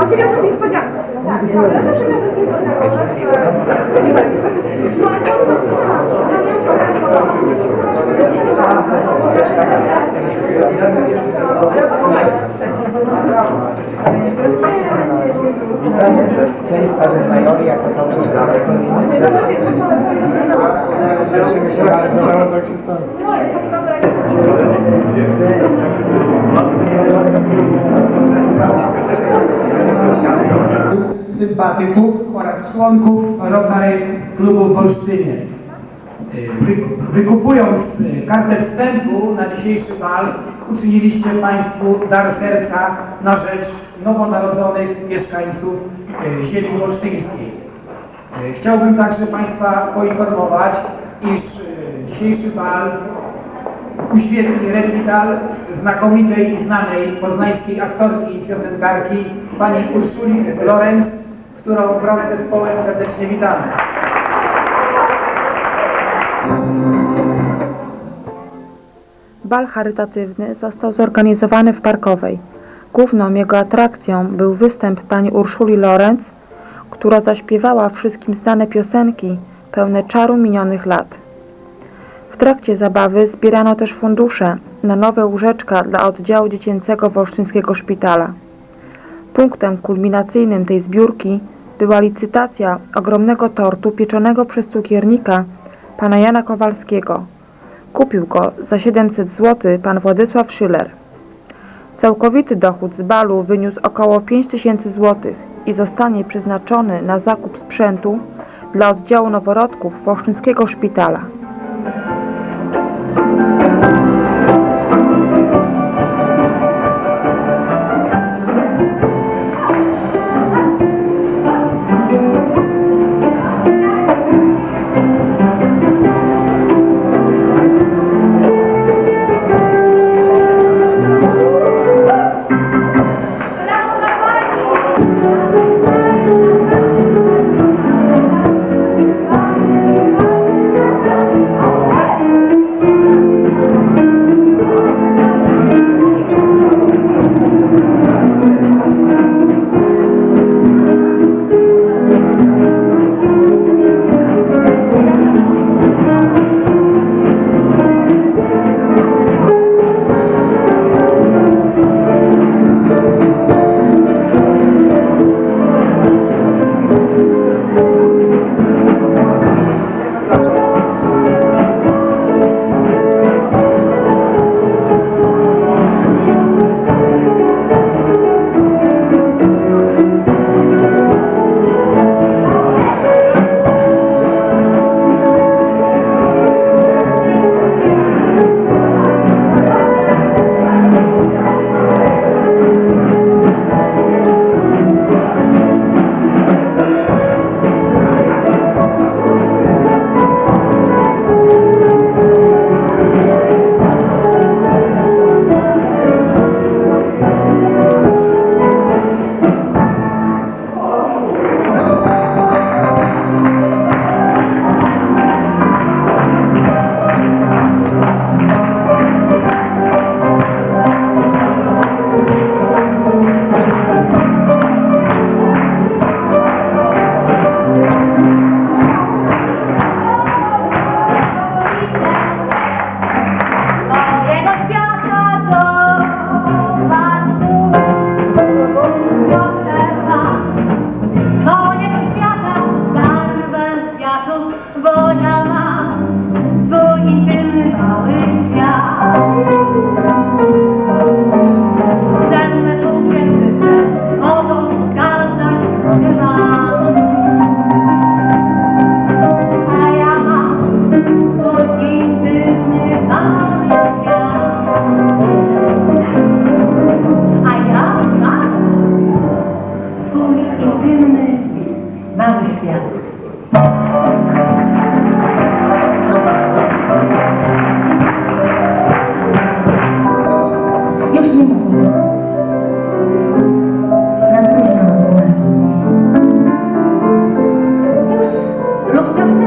O, siebie to niespodzianka. Witam, cześć starzy znajomi, jak to dobrze, że Was Cieszymy się bardzo. tak się stało. Sympatyków oraz członków Rotary Klubu w wykupując y, kartę wstępu na dzisiejszy bal, uczyniliście Państwu dar serca na rzecz nowonarodzonych mieszkańców y, ziemi olsztyńskiej. Y, Chciałbym także Państwa poinformować, iż dzisiejszy bal uświetni recital znakomitej i znanej poznańskiej aktorki i piosenkarki pani Urszuli Lorenz, którą wraz z zespołem serdecznie witamy. Bal charytatywny został zorganizowany w Parkowej. Główną jego atrakcją był występ pani Urszuli Lorenz, która zaśpiewała wszystkim znane piosenki pełne czaru minionych lat. W trakcie zabawy zbierano też fundusze na nowe łóżeczka dla oddziału dziecięcego Wolsztyńskiego Szpitala. Punktem kulminacyjnym tej zbiórki była licytacja ogromnego tortu pieczonego przez cukiernika pana Jana Kowalskiego. Kupił go za 700 zł pan Władysław Szyler. Całkowity dochód z balu wyniósł około 5000 zł i zostanie przeznaczony na zakup sprzętu dla oddziału noworodków Wolsztyńskiego Szpitala.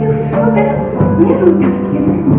Już potem nie był taki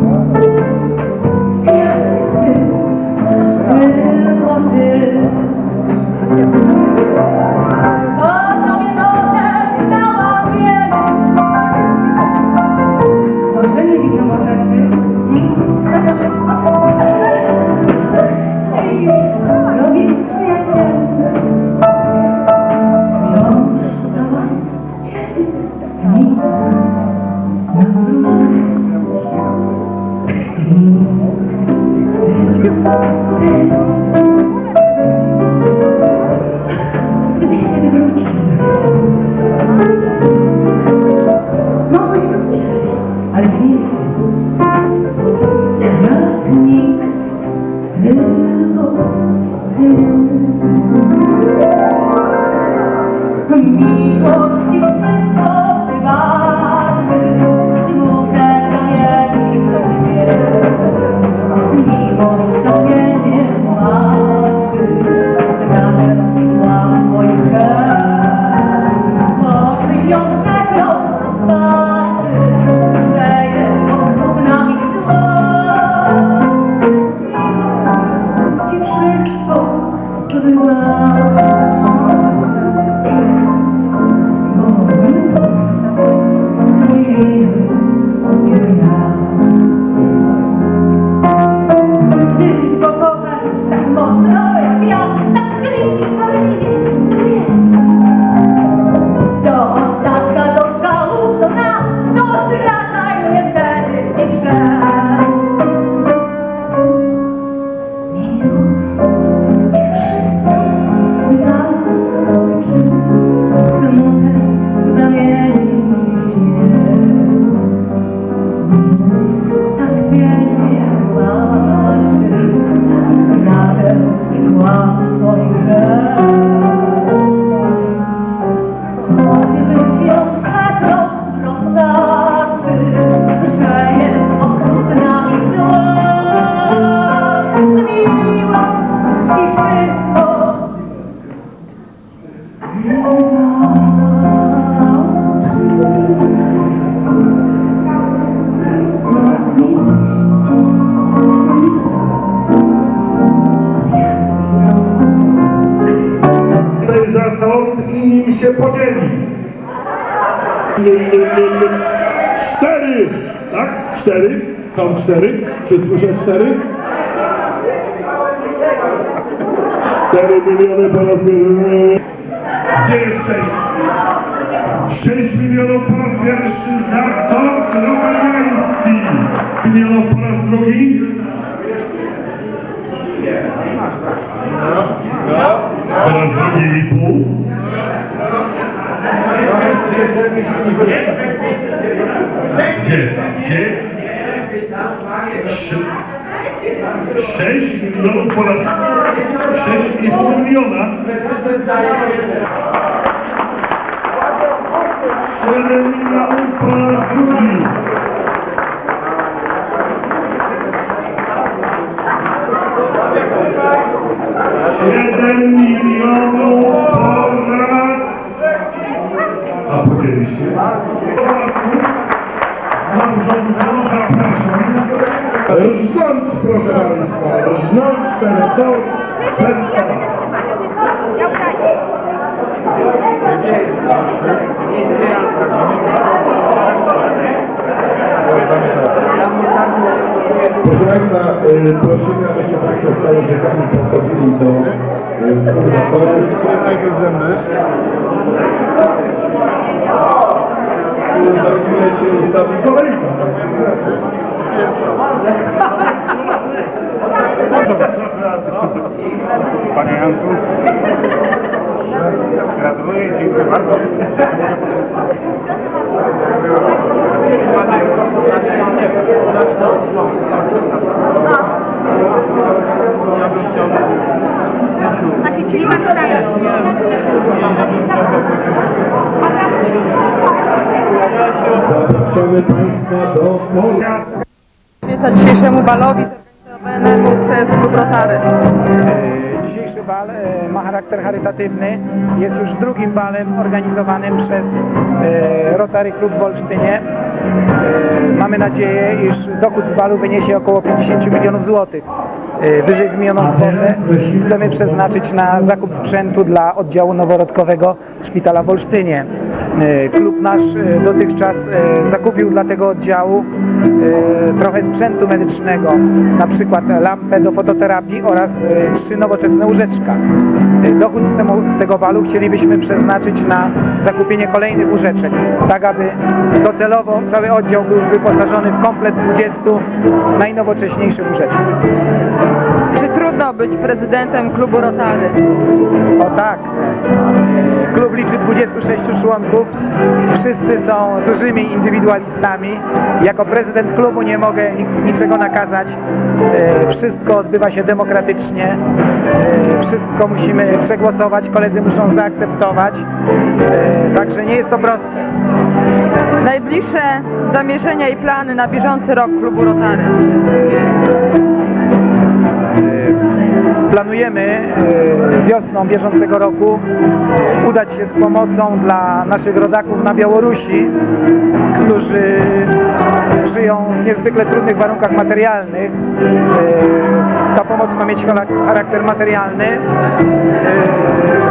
Wow. Cztery? Są cztery? Czy słyszę cztery? Cztery miliony po raz pierwszy. Gdzie jest sześć? Sześć milionów po raz pierwszy za tort lotariański. Milionów po raz drugi. Po raz drugi i pół. Gdzie? Gdzie? Sze- Sześć milionów po raz... Sześć i pół miliona. Siedem milionów po raz drugi. Siedem milionów po raz... A podzieli się. Rżnąć, proszę Państwa, rżnąć ten tor bez. Proszę Państwa, y, prosimy, abyście Państwo starożytami podchodzili do y, fundatorów. Najpierw zęby. Za chwilę się ustawi kolejka, tak czy inaczej. Panie Janku, gratuluję, dziękuję bardzo. Taki ci ma Zapraszamy Państwa do. Świeca dzisiejszemu balowi zorganizowanemu przez Klub Rotary. Dzisiejszy bal e, ma charakter charytatywny. Jest już drugim balem organizowanym przez e, Rotary Klub w Olsztynie. E, Mamy nadzieję, iż dochód z balu wyniesie około 50 milionów złotych. Wyżej wymienioną kwotę chcemy przeznaczyć na zakup sprzętu dla oddziału noworodkowego Szpitala w Olsztynie. E, Klub nasz e, dotychczas e, zakupił dla tego oddziału trochę sprzętu medycznego, na przykład lampę do fototerapii oraz trzy nowoczesne łóżeczka. Dochód z, z tego balu chcielibyśmy przeznaczyć na zakupienie kolejnych łóżeczek, tak aby docelowo cały oddział był wyposażony w komplet 20 najnowocześniejszych łóżeczek. Trudno być prezydentem klubu Rotary? O tak. Klub liczy 26 członków. Wszyscy są dużymi indywidualistami. Jako prezydent klubu nie mogę ni- niczego nakazać. E, Wszystko odbywa się demokratycznie. E, Wszystko musimy przegłosować. Koledzy muszą zaakceptować. E, Także nie jest to proste. Najbliższe zamierzenia i plany na bieżący rok klubu Rotary. Planujemy e, wiosną bieżącego roku e, udać się z pomocą dla naszych rodaków na Białorusi, którzy żyją w niezwykle trudnych warunkach materialnych. E, Ta pomoc ma mieć chara- charakter materialny.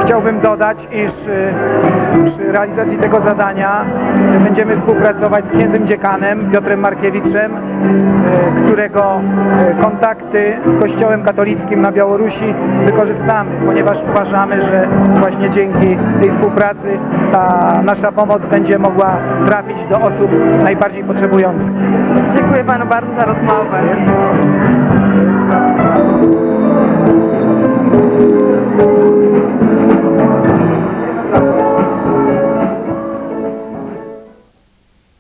Chciałbym dodać, iż y, przy realizacji tego zadania będziemy współpracować z księdzem dziekanem Piotrem Markiewiczem, y, którego y, kontakty z Kościołem katolickim na Białorusi wykorzystamy, ponieważ uważamy, że właśnie dzięki tej współpracy ta nasza pomoc będzie mogła trafić do osób najbardziej potrzebujących. Dziękuję Panu bardzo za rozmowę. Thank you.